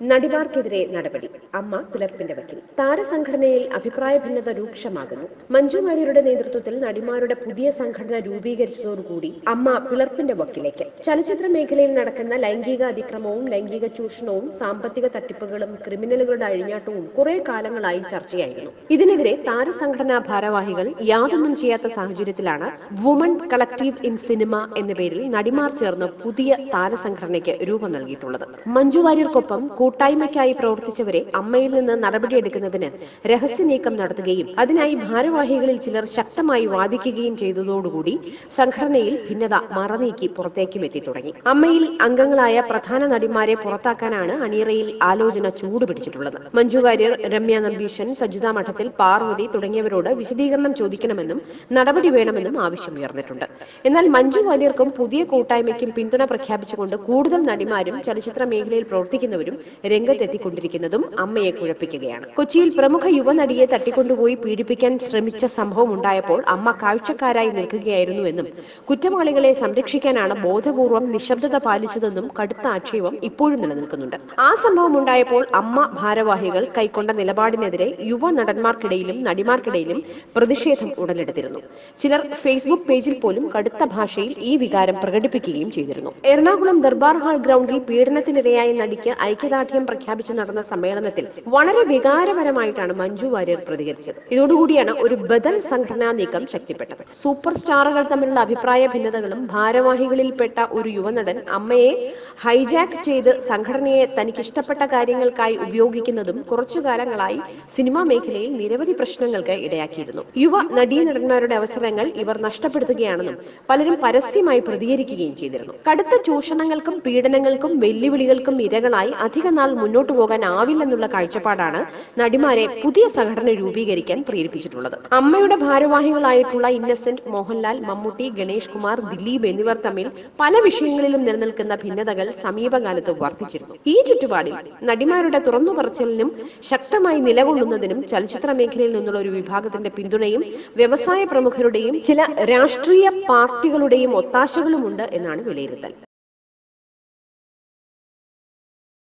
നടിമാർക്കെതിരെ നടപടി. അമ്മ പിളർപ്പിന്റെ വക്കിൽ. താരസംഘടനയിൽ അഭിപ്രായ ഭിന്നത രൂക്ഷമാകുന്നു. മഞ്ജു വാര്യരുടെ നേതൃത്വത്തിൽ നടിമാരുടെ പുതിയ സംഘടന രൂപീകരിച്ചതോടുകൂടി അമ്മ പിളർപ്പിന്റെ വക്കിലേക്ക്. ചലച്ചിത്ര മേഖലയിൽ നടക്കുന്ന ലൈംഗിക അതിക്രമവും ലൈംഗിക ചൂഷണവും സാമ്പത്തിക തട്ടിപ്പുകളും ക്രിമിനലുകളുടെ അഴിഞ്ഞാട്ടവും കുറെ കാലങ്ങളായി ചർച്ചയായിരുന്നു. ഇതിനെതിരെ താരസംഘടനാ ഭാരവാഹികൾ യാതൊന്നും ചെയ്യാത്ത സാഹചര്യത്തിലാണ് വുമൺ കളക്ടീവ് ഇൻ സിനിമ എന്ന പേരിൽ നടിമാർ ചേർന്ന് പുതിയ താരസംഘടനയ്ക്ക് രൂപം നൽകിയിട്ടുള്ളത്. മഞ്ജു വാര്യർക്കൊപ്പം കൂട്ടായ്മയ്ക്കായി പ്രവർത്തിച്ചവരെ അമ്മയിൽ നിന്ന് നടപടിയെടുക്കുന്നതിന് രഹസ്യ നീക്കം നടത്തുകയും അതിനായി ഭാരവാഹികളിൽ ചിലർ ശക്തമായി വാദിക്കുകയും ചെയ്തതോടുകൂടി സംഘടനയിൽ ഭിന്നത മറനീക്കി പുറത്തേക്കും എത്തി തുടങ്ങി അമ്മയിൽ അംഗങ്ങളായ പ്രധാന നടിമാരെ പുറത്താക്കാനാണ് അണിയറയിൽ ആലോചന ചൂടുപിടിച്ചിട്ടുള്ളത്. മഞ്ജു വാര്യർ രമ്യ നമ്പീശൻ സജിത മഠത്തിൽ പാർവതി തുടങ്ങിയവരോട് വിശദീകരണം ചോദിക്കണമെന്നും നടപടി വേണമെന്നും ആവശ്യം ഉയർന്നിട്ടുണ്ട് എന്നാൽ മഞ്ജു വാര്യർക്കും പുതിയ കൂട്ടായ്മയ്ക്കും പിന്തുണ പ്രഖ്യാപിച്ചുകൊണ്ട് കൂടുതൽ നടിമാരും ചലച്ചിത്ര മേഖലയിൽ പ്രവർത്തിക്കുന്നവരും രംഗത്തെത്തിക്കൊണ്ടിരിക്കുന്നതും അമ്മയെ കുഴപ്പിക്കുകയാണ്. കൊച്ചിയിൽ പ്രമുഖ യുവനടിയെ തട്ടിക്കൊണ്ടുപോയി പീഡിപ്പിക്കാൻ ശ്രമിച്ച സംഭവം ഉണ്ടായപ്പോൾ അമ്മ കാഴ്ചക്കാരായി നിൽക്കുകയായിരുന്നുവെന്നും കുറ്റവാളികളെ സംരക്ഷിക്കാനാണ് ബോധപൂർവം നിശബ്ദത പാലിച്ചതെന്നും കടുത്ത ആക്ഷേപം ഇപ്പോഴും നിലനിൽക്കുന്നുണ്ട്. ആ സംഭവം ഉണ്ടായപ്പോൾ അമ്മ ഭാരവാഹികൾ കൈക്കൊണ്ട നിലപാടിനെതിരെ യുവ നടന്മാർക്കിടയിലും നടിമാർക്കിടയിലും പ്രതിഷേധം ഉടലെടുത്തിരുന്നു. ചിലർ ഫേസ്ബുക്ക് പേജിൽ പോലും കടുത്ത ഭാഷയിൽ ഈ വികാരം പ്രകടിപ്പിക്കുകയും ചെയ്തിരുന്നു. എറണാകുളം ദർബാർ ഹാൾ ഗ്രൗണ്ടിൽ പീഡനത്തിനിരയായ നടിക്ക് ഐക്യദാർഢ്യം പ്രഖ്യാപിച്ചു നടന്ന സമ്മേളനത്തിൽ വളരെ വികാരപരമായിട്ടാണ് മഞ്ജു വാര്യർ പ്രതികരിച്ചത്. ഇതോടുകൂടിയാണ് ഒരു ബദൽ സംഘടനാ നീക്കം ശക്തിപ്പെട്ടത്. സൂപ്പർ സ്റ്റാറുകൾ തമ്മിലുള്ള അഭിപ്രായ ഭിന്നതകളും ഭാരവാഹികളിൽപ്പെട്ട ഒരു യുവനടൻ അമ്മയെ ഹൈജാക്ക് ചെയ്ത് സംഘടനയെ തനിക്ക് ഇഷ്ടപ്പെട്ട കാര്യങ്ങൾക്കായി ഉപയോഗിക്കുന്നതും കുറച്ചു കാലങ്ങളായി സിനിമാ മേഖലയിൽ നിരവധി പ്രശ്നങ്ങൾക്ക് ഇടയാക്കിയിരുന്നു. യുവ നടീനടന്മാരുടെ അവസരങ്ങൾ ഇവർ നഷ്ടപ്പെടുത്തുകയാണെന്നും പലരും പരസ്യമായി പ്രതികരിക്കുകയും ചെയ്തിരുന്നു. കടുത്ത ചൂഷണങ്ങൾക്കും പീഡനങ്ങൾക്കും വെല്ലുവിളികൾക്കും ഇരകളായി അധിക നാൾ മുന്നോട്ടു പോകാൻ ആവില്ലെന്നുള്ള കാഴ്ചപ്പാടാണ് നടിമാരെ പുതിയ സംഘടന രൂപീകരിക്കാൻ പ്രേരിപ്പിച്ചിട്ടുള്ളത്. അമ്മയുടെ ഭാരവാഹികളായിട്ടുള്ള ഇന്നസെന്റ് മോഹൻലാൽ മമ്മൂട്ടി ഗണേഷ് കുമാർ ദിലീപ് എന്നിവർ തമ്മിൽ പല വിഷയങ്ങളിലും നിലനിൽക്കുന്ന ഭിന്നതകൾ സമീപകാലത്ത് വർദ്ധിച്ചിരുന്നു. ഈ ചുറ്റുപാടിൽ നടിമാരുടെ തുറന്നു പറച്ചിലിനും ശക്തമായി നിലകൊള്ളുന്നതിനും ചലച്ചിത്ര മേഖലയിൽ നിന്നുള്ള ഒരു വിഭാഗത്തിന്റെ പിന്തുണയും വ്യവസായ പ്രമുഖരുടെയും ചില രാഷ്ട്രീയ പാർട്ടികളുടെയും ഒത്താശകളുമുണ്ട് എന്നാണ് വിലയിരുത്തൽ.